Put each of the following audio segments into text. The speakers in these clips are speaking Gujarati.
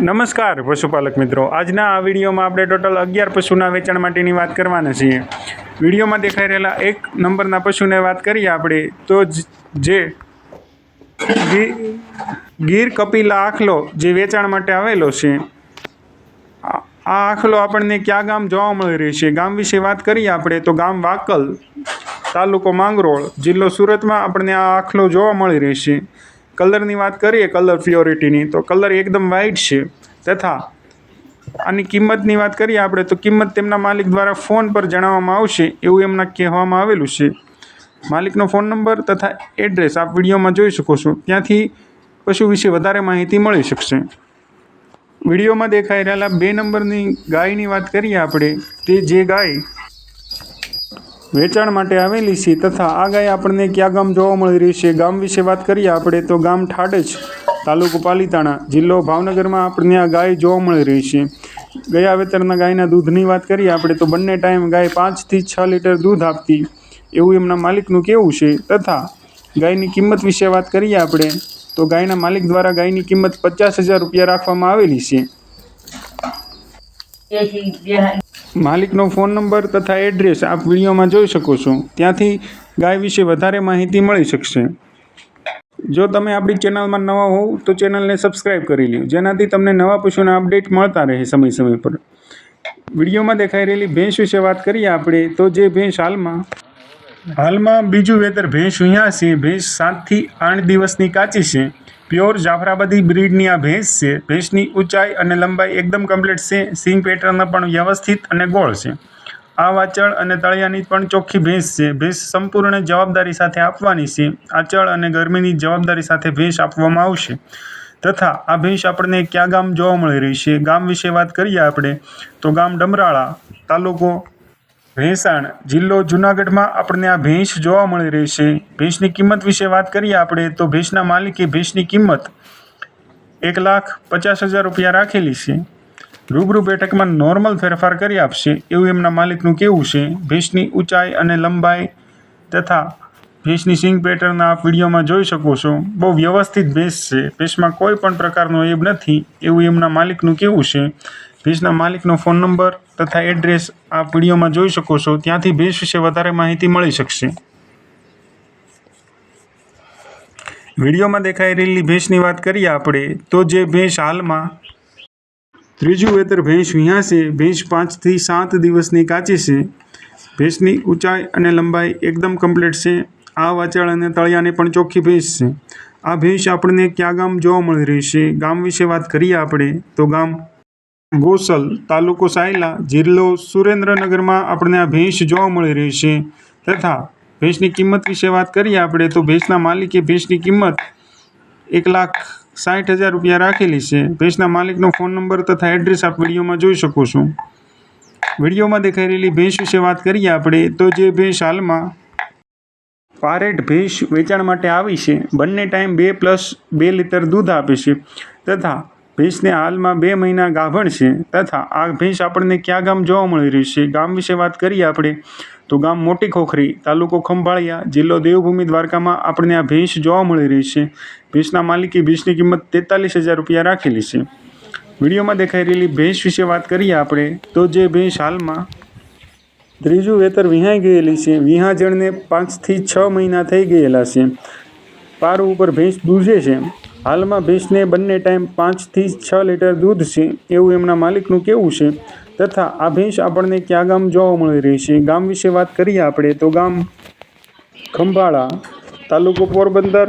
નમસ્કાર પશુપાલક મિત્રો. આજના આ વિડીયોમાં આપણે ટોટલ અગિયાર પશુના વેચાણ માટેની વાત કરવાના છીએ. વિડીયોમાં દેખાઈ રહેલા એક નંબરના પશુને વાત કરીએ આપણે, તો જ- ગીર કપિલા આખલો જે વેચાણ માટે આવેલો છે, આ આખલો આપણને કયા ગામ જોવા મળી રહ્યું છે? ગામ વિશે વાત કરીએ આપણે, તો ગામ વાકલ તાલુકો માંગરોળ, જિલ્લો સુરતમાં આપણને આ આખલો જોવા મળી રહેશે કલરની વાત કરીએ, કલર પ્યોરિટીની, તો કલર એકદમ વાઇટ છે. તથા આની કિંમતની વાત કરીએ આપણે, તો કિંમત તેમના માલિક દ્વારા ફોન પર જણાવવામાં આવશે, એવું એમના કહેવામાં આવેલું છે. માલિકનો ફોન નંબર તથા એડ્રેસ આપ વિડીયોમાં જોઈ શકો છો. ત્યાંથી પશુ વિશે વધારે માહિતી મળી શકશે. વિડીયોમાં દેખાઈ રહેલા બે નંબરની ગાયની વાત કરીએ આપણે, તે જે ગાય વેચાણ માટે આવેલી છે તથા આ ગાય આપણને કયા ગામ જોવા મળી રહી છે? ગામ વિશે વાત કરીએ આપણે તો ગામ ઠાડજ તાલુકો પાલીતાણા, જિલ્લો ભાવનગરમાં આપણને આ ગાય જોવા મળી રહી છે. ગયા વેતરના ગાયના દૂધની વાત કરીએ આપણે તો બંને ટાઈમ ગાય પાંચથી છ લીટર દૂધ આપતી. એવું એમના માલિકનું કેવું છે. તથા ગાયની કિંમત વિશે વાત કરીએ આપણે તો ગાયના માલિક દ્વારા ગાયની કિંમત પચાસ હજાર રૂપિયા રાખવામાં આવેલી છે. માલિકનો ફોન નંબર તથા એડ્રેસ આપ વિડીયોમાં જોઈ શકો છો. ત્યાંથી ગાય વિશે વધારે માહિતી મળી શકશે. જો તમે આપણી ચેનલમાં નવા હોવ, તો ચેનલને સબસ્ક્રાઈબ કરી લ્યો. જેનાથી તમને નવા પશુના અપડેટ મળતા રહે સમય સમય પર. વિડીયોમાં દેખાઈ રહેલી ભેંસ વિશે વાત કરીએ આપણે, તો જે ભેંસ હાલમાં હાલમાં બીજું વેતર ભેંસ અહીંયા છે. ભેંસ સાતથી આઠ દિવસની કાચી છે. પ્યોર જાફરાબાદી બ્રીડની આ ભેંસ છે. ભેંસની ઊંચાઈ અને લંબાઈ એકદમ કમ્પ્લીટ છે. સિંગ પેટર્ન પણ વ્યવસ્થિત અને ગોળ છે. આ વાચળ અને તળિયાની પણ ચોખ્ખી ભેંસ છે. ભેંસ સંપૂર્ણ જવાબદારી સાથે આપવાની છે. આચળ અને ગરમીની જવાબદારી સાથે ભેંસ આપવામાં આવશે. તથા આ ભેંસ આપણને કયા ગામ જોવા મળી રહી છે? ગામ વિશે વાત કરીએ આપણે. તો ગામ ડમરાળા તાલુકો ભેંસાણ જિલ્લો જુનાગઢમાં આપણને આ ભેંસ જોવા મળી રહી છે. ભેંસની કિંમત વિશે વાત કરીએ આપણે, તો ભેંસના માલિકે ભેંસની કિંમત એક લાખ પચાસ હજાર રૂપિયા રાખેલી છે. રૂબરૂ બેઠકમાં નોર્મલ ફેરફાર કરી આપશે એવું એમના માલિકનું કહેવું છે. ભેંસની ઊંચાઈ અને લંબાઈ તથા ભેંસની સિંગ પેટર્ન આપ વિડીયોમાં જોઈ શકો છો. બહુ વ્યવસ્થિત ભેંસ છે. ભેંસમાં કોઈ પણ પ્રકારનો એબ નથી એવું એમના માલિકનું કહેવું છે. ભેંસના માલિકનો ફોન નંબર તથા એડ્રેસ આ વિડીયોમાં જોઈ શકો છો. ત્યાંથી ભેંસ વિશે વધારે માહિતી મળી શકશે. વિડીયોમાં દેખાઈ રહેલી ભેંસની વાત કરીએ આપણે, તો જે ભેંસ હાલમાં ત્રીજું વેતર ભેંસ વિહા છે. ભેંસ પાંચથી સાત દિવસની કાચી છે. ભેંસની ઊંચાઈ અને લંબાઈ એકદમ કમ્પ્લીટ છે. આ વાચાળ અને તળિયાની પણ ચોખ્ખી ભેંસ છે. આ ભેંસ આપણને ક્યાં ગામ જોવા મળી રહી છે? ગામ વિશે વાત કરીએ આપણે, તો ગામ ગોસલ, તાલુકો સાયલા, જિલ્લો સુરેન્દ્રનગરમાં આપણને આ ભેંસ જોવા મળી રહી છે. તથા ભેંસની કિંમત વિશે વાત કરીએ આપણે, તો ભેંસના માલિકે ભેંસની કિંમત એક લાખ સાઠ હજાર રૂપિયા રાખેલી છે. ભેંસના માલિકનો ફોન નંબર તથા એડ્રેસ આપ વિડીયોમાં જોઈ શકો છો. વિડીયોમાં દેખાઈ રહેલી ભેંસ વિશે વાત કરીએ આપણે, તો જે ભેંસ હાલમાં પારેટ ભેંસ વેચાણ માટે આવી છે. બંને ટાઈમ બે પ્લસ બે લીટર દૂધ આપે છે. તથા ભેંસને હાલમાં બે મહિના ગાભણ છે તથા આ ભેંસ આપણને કયા ગામ જોવા મળી રહી છે? ગામ વિશે વાત કરીએ આપણે. તો ગામ મોટી ખોખરી તાલુકો ખંભાળિયા, જિલ્લો દેવભૂમિ દ્વારકામાં આપણને આ ભેંસ જોવા મળી રહી છે. ભેંસના માલિકે ભેંસની કિંમત તેતાલીસ હજાર રૂપિયા રાખેલી છે. વિડીયોમાં દેખાઈ રહેલી ભેંસ વિશે વાત કરીએ આપણે. તો જે ભેંસ હાલમાં ત્રીજું વેતર વિહાઈ ગયેલી છે. વિહાજણને પાંચથી છ મહિના થઈ ગયેલા છે. પારું ઉપર ભેંસ દૂધે છે. હાલમાં ભેંસને બંને ટાઈમ પાંચથી છ લીટર દૂધ છે, એવું એમના માલિકનું કહેવું છે. તથા આ ભેંસ આપણને ક્યાં ગામ જોવા મળી રહી છે? ગામ વિશે વાત કરીએ આપણે તો ગામ ખંભાળા તાલુકો પોરબંદર,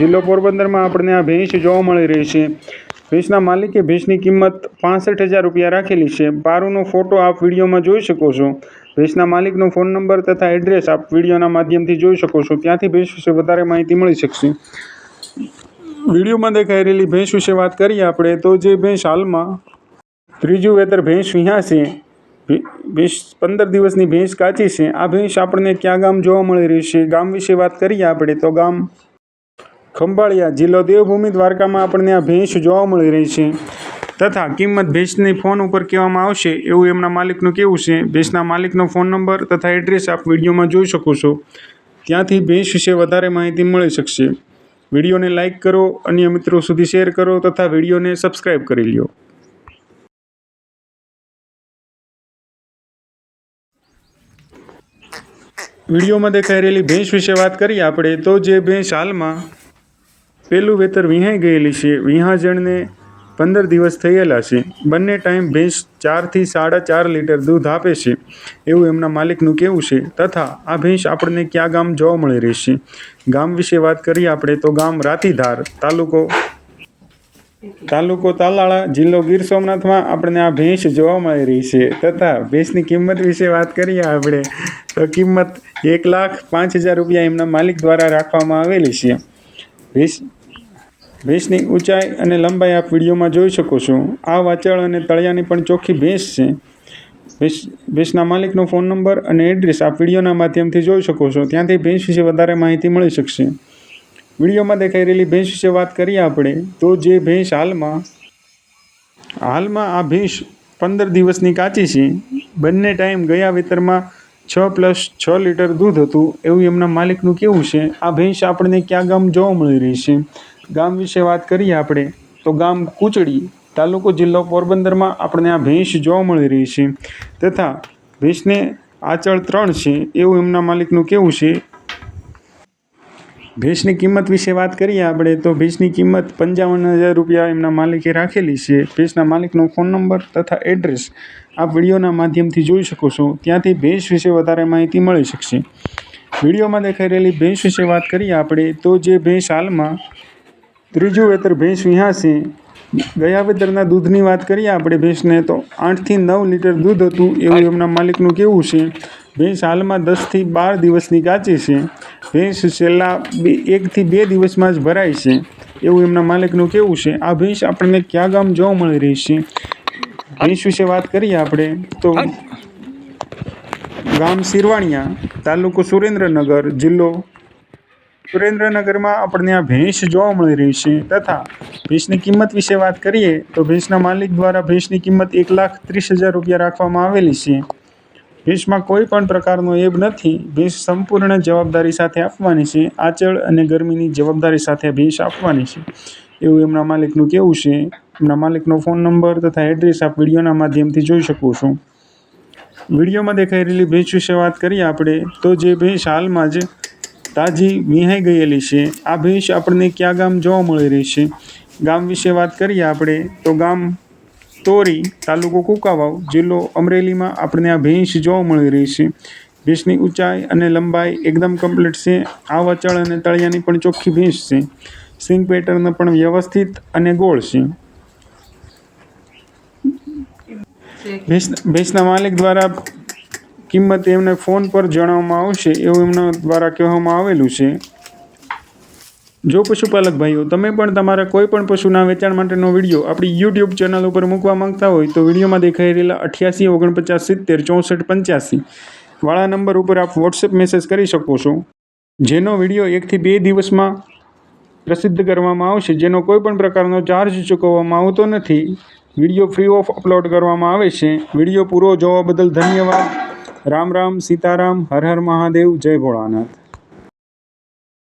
જિલ્લો પોરબંદરમાં આપણને આ ભેંસ જોવા મળી રહી છે. ભેંસના માલિકે ભેંસની કિંમત પાસઠ હજાર રૂપિયા રાખેલી છે. પારુનો ફોટો આપ વિડીયોમાં જોઈ શકો છો. ભેંસના માલિકનો ફોન નંબર તથા એડ્રેસ આપ વિડીયોના માધ્યમથી જોઈ શકો છો. ત્યાંથી ભેંસ વિશે વધારે માહિતી મળી શકશે. વિડીયોમાં દેખાઈ રહેલી ભેંસ વિશે વાત કરીએ આપણે, તો જે ભેંસ હાલમાં ત્રીજું વેતર ભેંસ વિહાં છે ભેંસ પંદર દિવસની ભેંસ કાચી છે. આ ભેંસ આપણને ક્યાં ગામ જોવા મળી રહી છે? ગામ વિશે વાત કરીએ આપણે, તો ગામ ખંભાળિયા જિલ્લો દેવભૂમિ દ્વારકામાં આપણને આ ભેંસ જોવા મળી રહી છે. તથા કિંમત ભેંસની ફોન ઉપર કહેવામાં આવશે, એવું એમના માલિકનું કેવું છે. ભેંસના માલિકનો ફોન નંબર તથા એડ્રેસ આપ વિડીયોમાં જોઈ શકો છો. ત્યાંથી ભેંસ વિશે વધારે માહિતી મળી શકશે. વિડીયોને લાઇક કરો, અન્ય મિત્રો સુધી શેર કરો તથા વિડીયોને સબસ્ક્રાઈબ કરી લ્યો. વિડીયોમાં દેખાઈ રહેલી ભેંસ વિશે વાત કરીએ આપણે, તો જે ભેંસ હાલમાં પહેલું વેતર વિહાઈ ગયેલી છે, વિહાજણને પંદર દિવસ થયેલા છે. બંને ટાઈમ ભેંસ ચારથી સાડા ચાર લીટર દૂધ આપે છે. એવું એમના માલિકનું કહેવું છે. તથા આ ભેંસ આપણને ક્યાં ગામ જોવા મળી રહેશે ગામ વિશે વાત કરીએ આપણે તો ગામ રાતીધાર તાલુકો તાલુકો તાલાળા જિલ્લો ગીર સોમનાથમાં આપણને આ ભેંસ જોવા મળી રહી છે. તથા ભેંસની કિંમત વિશે વાત કરીએ આપણે તો કિંમત એક લાખ પાંચ હજાર રૂપિયા એમના માલિક દ્વારા રાખવામાં આવેલી છે. ભેંસ ભેંસની ઊંચાઈ અને લંબાઈ આપ વિડીયોમાં જોઈ શકો છો. આ વાચાળ અને તળિયાની પણ ચોખ્ખી ભેંસ છે. ભેંસ, ભેંસના માલિકનો ફોન નંબર અને એડ્રેસ આપ વિડીયોના માધ્યમથી જોઈ શકો છો. ત્યાંથી ભેંસ વિશે વધારે માહિતી મળી શકશે. વિડીયોમાં દેખાઈ રહેલી ભેંસ વિશે વાત કરીએ આપણે, તો જે ભેંસ હાલમાં હાલમાં આ ભેંસ પંદર દિવસની કાચી છે. બંને ટાઈમ ગયા વેતરમાં છ પ્લસ છ લીટર દૂધ હતું. એવું એમના માલિકનું કેવું છે? આ ભેંસ આપણને ક્યાં ગામ જોવા મળી રહી છે? ગામ વિશે વાત કરીએ આપણે, તો ગામ કુચડી તાલુકો જિલ્લો પોરબંદરમાં આપણને આ ભેંસ જોવા મળી રહી છે. તથા ભેંસને આચળ ત્રણ છે, એવું એમના માલિકનું કેવું છે. ભેંસની કિંમત વિશે વાત કરીએ આપણે, તો ભેંસની કિંમત પંચાવન હજાર રૂપિયા એમના માલિકે રાખેલી છે. ભેંસના માલિકનો ફોન નંબર તથા એડ્રેસ આપ વિડીયોના માધ્યમથી જોઈ શકો છો. ત્યાંથી ભેંસ વિશે વધારે માહિતી મળી શકશે. વિડીયોમાં દેખાઈ રહેલી ભેંસ વિશે વાત કરીએ આપણે, તો જે ભેંસ હાલમાં ત્રીજું વેતર ભેંસ વિહાસી ગયા વેતરના દૂધની વાત કરીએ આપણે, ભેંસને તો આઠથી નવ લીટર દૂધ હતું, એવું એમના માલિકનું કેવું છે. ભેંસ હાલમાં દસથી બાર દિવસની કાચી છે. ભેંસ છેલ્લા બે, એકથી બે દિવસમાં જ ભરાય છે, એવું એમના માલિકનું કેવું છે. આ ભેંસ આપણને ક્યાં ગામ જોવા મળી રહી છે? ભેંસ વિશે વાત કરીએ આપણે, તો ગામ સિરવાણિયા તાલુકો સુરેન્દ્રનગર, જિલ્લો સુરેન્દ્રનગરમાં આપણને આ ભેંસ જોવા મળી રહી છે તથા ભેંસની કિંમત વિશે વાત કરીએ તો ભેંસના માલિક દ્વારા ભેંસની કિંમત એક લાખ ત્રીસ હજાર રૂપિયા રાખવામાં આવેલી છે. ભેંસમાં કોઈ પણ પ્રકારનો એબ નથી. ભેંસ સંપૂર્ણ જવાબદારી સાથે આપવાની છે. આચળ અને ગરમીની જવાબદારી સાથે ભેંસ આપવાની છે. એવું એમના માલિકનું કેવું છે. એમના માલિકનો ફોન નંબર તથા એડ્રેસ આપ વિડીયોના માધ્યમથી જોઈ શકો છો. વિડીયોમાં દેખાઈ રહેલી ભેંસ વિશે વાત કરીએ આપણે તો જે ભેંસ હાલમાં જ તાજી વિહાઈ ગયેલી છે. આ ભેંસ આપણને ક્યાં ગામ જોવા મળી રહી છે? ગામ વિશે વાત કરીએ આપણે, તો ગામ તોરી તાલુકો કુકાવાવ, જિલ્લો અમરેલીમાં આપણને આ ભેંસ જોવા મળી રહી છે. ભેંસની ઊંચાઈ અને લંબાઈ એકદમ કમ્પ્લીટ છે. આ વચળ અને તળિયાની પણ ચોખ્ખી ભેંસ છે. સિંગ પેટર્ન પણ વ્યવસ્થિત અને ગોળ છે. ભેંસ ભેંસના માલિક દ્વારા કિંમત એમને ફોન પર જણાવવામાં આવશે એવું એમના દ્વારા કહેવામાં આવેલું છે. જો પશુપાલક ભાઈઓ, તમે પણ તમારા કોઈ પણ પશુના વેચાણ માટેનો વીડિયો આપણી યુટ્યુબ ચેનલ ઉપર મૂકવા માંગતા હોય તો વિડીયોમાં દેખાઈ રહેલા અઠ્યાસી, ઓગણપચાસ, સિત્તેર, ચોસઠ, પંચ્યાસી વાળા નંબર ઉપર આપ વોટ્સએપ મેસેજ કરી શકો છો. જેનો વીડિયો એકથી બે દિવસમાં પ્રસિદ્ધ કરવામાં આવશે, જેનો કોઈ પણ પ્રકારનો ચાર્જ ચૂકવવામાં આવતો નથી. વીડિયો ફ્રી ઓફ અપલોડ કરવામાં આવે છે. વીડિયો પૂરો જોવા બદલ ધન્યવાદ. રામ રામ સીતારામ હર હર મહાદેવ જય ભોળાનાથ.